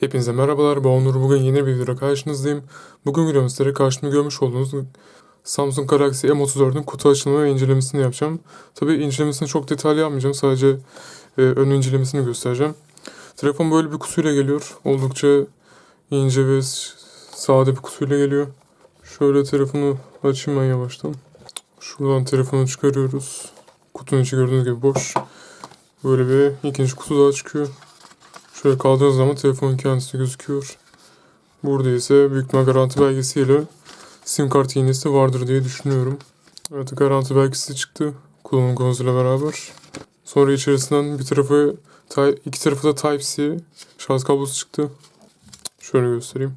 Hepinize merhabalar. Ben Onur. Bugün yeni bir video karşınızdayım. Bugün videomuzda karşımda görmüş olduğunuz Samsung Galaxy M34'ün kutu açılımı ve incelemesini yapacağım. Tabii incelemesini çok detaylı yapmayacağım. Sadece e, ön incelemesini göstereceğim. Telefon böyle bir kutuyla geliyor. Oldukça ince ve sade bir kutuyla geliyor. Şöyle telefonu açayım ben yavaştan. Şuradan telefonu çıkarıyoruz. Kutunun içi gördüğünüz gibi boş. Böyle bir ikinci kutu daha çıkıyor. Şöyle kaldığınız zaman telefonun kendisi gözüküyor. Burada ise büyük ihtimal garanti belgesiyle sim kart iğnesi vardır diye düşünüyorum. Evet garanti belgesi çıktı kullanım kılavuzuyla beraber. Sonra içerisinden bir tarafı iki tarafı da Type-C şarj kablosu çıktı. Şöyle göstereyim.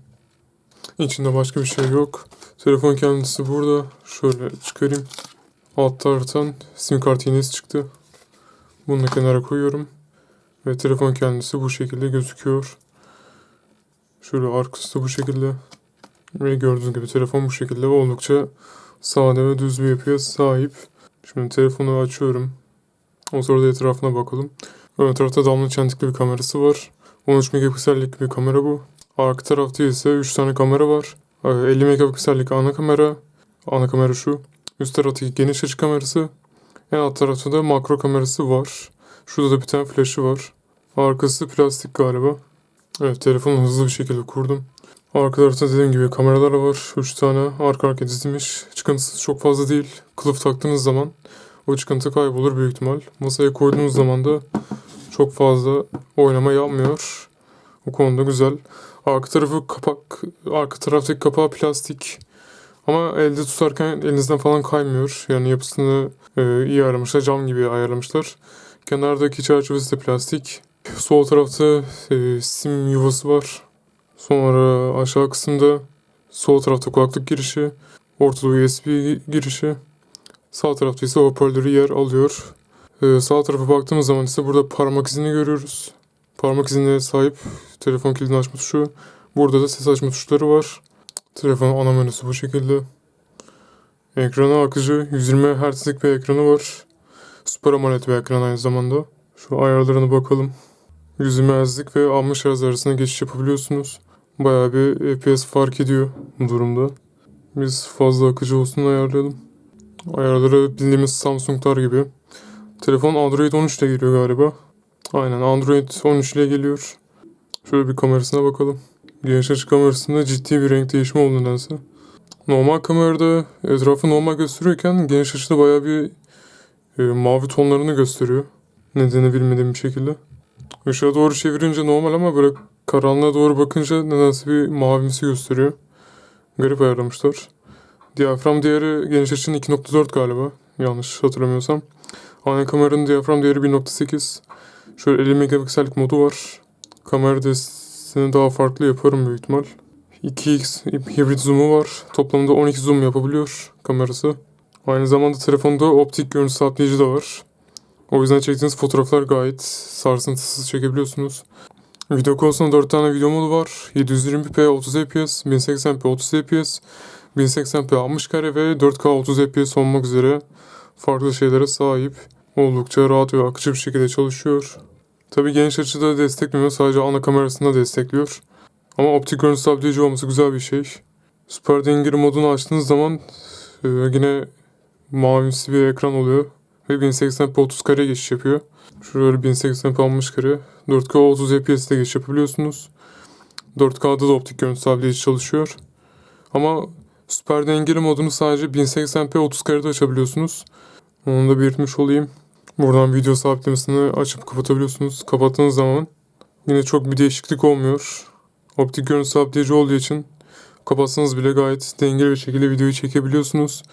İçinde başka bir şey yok. Telefon kendisi burada. Şöyle çıkarayım. Alt taraftan sim kart iğnesi çıktı. Bunu da kenara koyuyorum. Ve telefon kendisi bu şekilde gözüküyor. Şöyle arkası da bu şekilde. Ve gördüğünüz gibi telefon bu şekilde oldukça sade ve düz bir yapıya sahip. Şimdi telefonu açıyorum. O sırada etrafına bakalım. Ön tarafta damla çentikli bir kamerası var. 13 megapiksellik bir kamera bu. Arka tarafta ise 3 tane kamera var. Ee, 50 megapiksellik ana kamera. Ana kamera şu. Üst taraftaki geniş açı kamerası. En alt tarafta da makro kamerası var. Şurada da bir tane flaşı var. Arkası plastik galiba. Evet telefonu hızlı bir şekilde kurdum. Arka tarafta dediğim gibi kameralar var. 3 tane arka arka dizilmiş. Çıkıntısı çok fazla değil. Kılıf taktığınız zaman o çıkıntı kaybolur büyük ihtimal. Masaya koyduğunuz zaman da çok fazla oynama yapmıyor. O konuda güzel. Arka tarafı kapak, arka taraftaki kapağı plastik. Ama elde tutarken elinizden falan kaymıyor. Yani yapısını e, iyi ayarlamışlar. Cam gibi ayarlamışlar. Kenardaki çerçevesi de plastik. Sol tarafta e, sim yuvası var. Sonra aşağı kısımda sol tarafta kulaklık girişi. Ortada USB girişi. Sağ tarafta ise hoparlörü yer alıyor. E, sağ tarafa baktığımız zaman ise burada parmak izini görüyoruz. Parmak izine sahip telefon kilidini açma tuşu. Burada da ses açma tuşları var. Telefonun ana menüsü bu şekilde. Ekranı akıcı 120 Hz'lik bir ekranı var. Super AMOLED bir ekran aynı zamanda. Şu ayarlarına bakalım. 120 Hz'lik ve 60 Hz arasında geçiş yapabiliyorsunuz. Bayağı bir FPS fark ediyor bu durumda. Biz fazla akıcı olsun ayarlayalım. Ayarları bildiğimiz Samsung'lar gibi. Telefon Android 13 ile geliyor galiba. Aynen Android 13 ile geliyor. Şöyle bir kamerasına bakalım. Geniş açı kamerasında ciddi bir renk değişimi oldu nedense. Normal kamerada etrafı normal gösteriyorken geniş açıda bayağı bir e, mavi tonlarını gösteriyor. Nedeni bilmediğim bir şekilde. Işığa doğru çevirince normal ama böyle karanlığa doğru bakınca nedense bir mavimsi gösteriyor. Garip ayarlamışlar. Diyafram değeri geniş açının 2.4 galiba. Yanlış hatırlamıyorsam. Ana kameranın diyafram değeri 1.8. Şöyle 50 megapiksellik modu var. Kamera desteğini daha farklı yaparım büyük ihtimal. 2x hibrit zoom'u var. Toplamda 12 zoom yapabiliyor kamerası. Aynı zamanda telefonda optik görüntü sabitleyici de var. O yüzden çektiğiniz fotoğraflar gayet sarsıntısız çekebiliyorsunuz. Video konusunda 4 tane video modu var. 720p 30 fps, 1080p 30 fps, 1080p 60 kare ve 4K 30 fps olmak üzere farklı şeylere sahip. Oldukça rahat ve akıcı bir şekilde çalışıyor. Tabi geniş açıda desteklemiyor. Sadece ana kamerasında destekliyor. Ama optik görüntü sabitleyici olması güzel bir şey. Süper dengeli modunu açtığınız zaman e, yine mavimsi bir ekran oluyor. Ve 1080p 30 kare geçiş yapıyor. Şöyle 1080p 60 kare. 4K 30 fps'te geçiş yapabiliyorsunuz. 4K'da da optik görüntü sabitleyici çalışıyor. Ama süper dengeli modunu sadece 1080p 30 karede açabiliyorsunuz. Onu da belirtmiş olayım. Buradan video sabitlemesini açıp kapatabiliyorsunuz. Kapattığınız zaman yine çok bir değişiklik olmuyor. Optik görüntü sabitleyici olduğu için kapatsanız bile gayet dengeli bir şekilde videoyu çekebiliyorsunuz.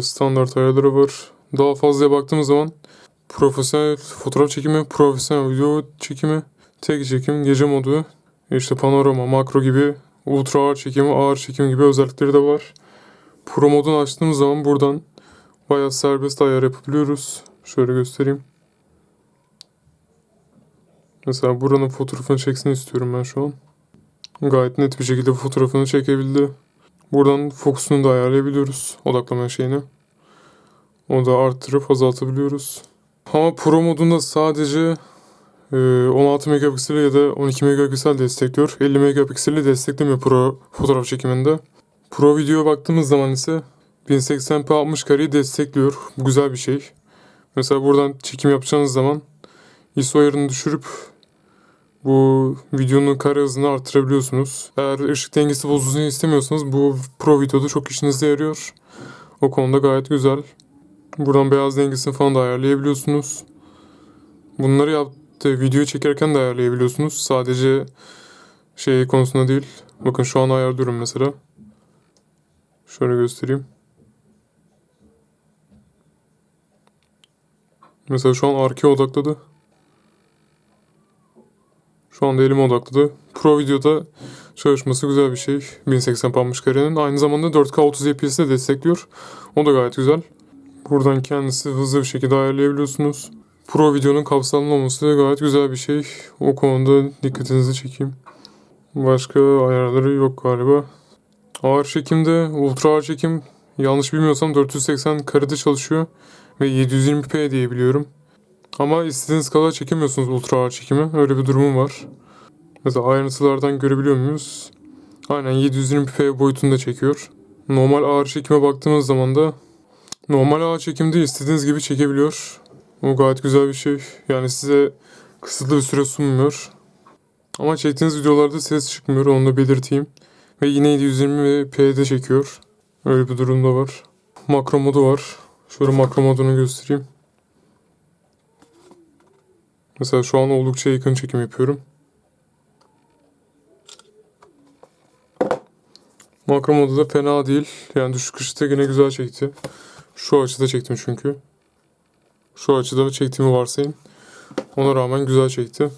Standart ayarları var. Daha fazlaya baktığımız zaman profesyonel fotoğraf çekimi, profesyonel video çekimi, tek çekim, gece modu, işte panorama, makro gibi ultra ağır çekimi, ağır çekim gibi özellikleri de var. Pro modunu açtığımız zaman buradan bayağı serbest ayar yapabiliyoruz. Şöyle göstereyim. Mesela buranın fotoğrafını çeksin istiyorum ben şu an. Gayet net bir şekilde fotoğrafını çekebildi. Buradan fokusunu da ayarlayabiliyoruz. Odaklama şeyini. Onu da arttırıp azaltabiliyoruz. Ama Pro modunda sadece Ee, 16 megapiksel ya da 12 megapiksel destekliyor. 50 megapikseli desteklemiyor pro fotoğraf çekiminde. Pro video baktığımız zaman ise 1080p 60 kareyi destekliyor. Bu güzel bir şey. Mesela buradan çekim yapacağınız zaman ISO ayarını düşürüp bu videonun kare hızını artırabiliyorsunuz. Eğer ışık dengesi bozulsun istemiyorsanız bu Pro videoda çok işinize yarıyor. O konuda gayet güzel. Buradan beyaz dengesini falan da ayarlayabiliyorsunuz. Bunları yaptı video çekerken de ayarlayabiliyorsunuz. Sadece şey konusunda değil. Bakın şu an ayarlıyorum mesela. Şöyle göstereyim. Mesela şu an arkaya odakladı. Şu anda elime odakladı. Pro videoda çalışması güzel bir şey. 1080 60 karenin. Aynı zamanda 4K 30 FPS de destekliyor. O da gayet güzel. Buradan kendisi hızlı bir şekilde ayarlayabiliyorsunuz. Pro videonun kapsamlı olması da gayet güzel bir şey. O konuda dikkatinizi çekeyim. Başka ayarları yok galiba. Ağır çekimde, ultra ağır çekim yanlış bilmiyorsam 480 karede çalışıyor ve 720p diye biliyorum. Ama istediğiniz kadar çekemiyorsunuz ultra ağır çekimi. Öyle bir durumum var. Mesela ayrıntılardan görebiliyor muyuz? Aynen 720p boyutunda çekiyor. Normal ağır çekime baktığımız zaman da normal ağır çekimde istediğiniz gibi çekebiliyor. O gayet güzel bir şey. Yani size kısıtlı bir süre sunmuyor. Ama çektiğiniz videolarda ses çıkmıyor onu da belirteyim. Ve yine 720p'de çekiyor. Öyle bir durum da var. Makro modu var. Şöyle makro modunu göstereyim. Mesela şu an oldukça yakın çekim yapıyorum. Makro modu da fena değil. Yani düşük ışıkta yine güzel çekti. Şu açıda çektim çünkü. Şu açıda çektiğimi varsayın. Ona rağmen güzel çekti.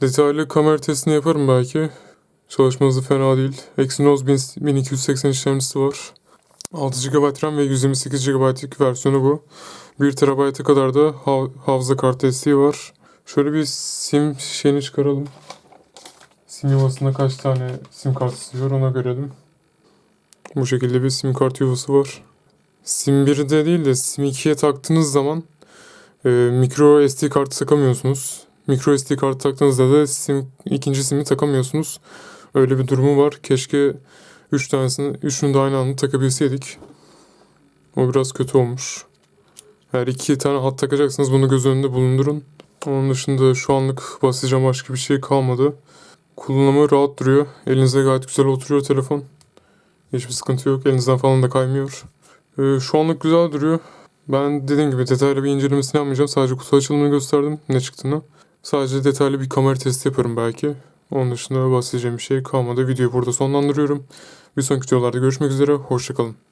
Detaylı kamera testini yaparım belki. Çalışma hızı fena değil. Exynos 1280 işlemcisi var. 6 GB RAM ve 128 GB'lık versiyonu bu. 1 TB'a kadar da hav- hafıza kartı desteği var. Şöyle bir sim şeyini çıkaralım. Sim yuvasında kaç tane sim kartı istiyor ona görelim. Bu şekilde bir sim kart yuvası var. Sim 1'de değil de sim 2'ye taktığınız zaman e, micro SD kartı takamıyorsunuz. Micro SD kartı taktığınızda da sim, ikinci simi takamıyorsunuz. Öyle bir durumu var. Keşke 3 tanesini, üçünü de aynı anda takabilseydik. O biraz kötü olmuş. Eğer iki tane hat takacaksınız bunu göz önünde bulundurun. Onun dışında şu anlık bahsedeceğim başka bir şey kalmadı. Kullanımı rahat duruyor. Elinize gayet güzel oturuyor telefon. Hiçbir sıkıntı yok. Elinizden falan da kaymıyor. Ee, şu anlık güzel duruyor. Ben dediğim gibi detaylı bir incelemesini yapmayacağım. Sadece kutu açılımını gösterdim ne çıktığını. Sadece detaylı bir kamera testi yaparım belki. Onun dışında bahsedeceğim bir şey kalmadı. Videoyu burada sonlandırıyorum. Bir sonraki videolarda görüşmek üzere. Hoşçakalın.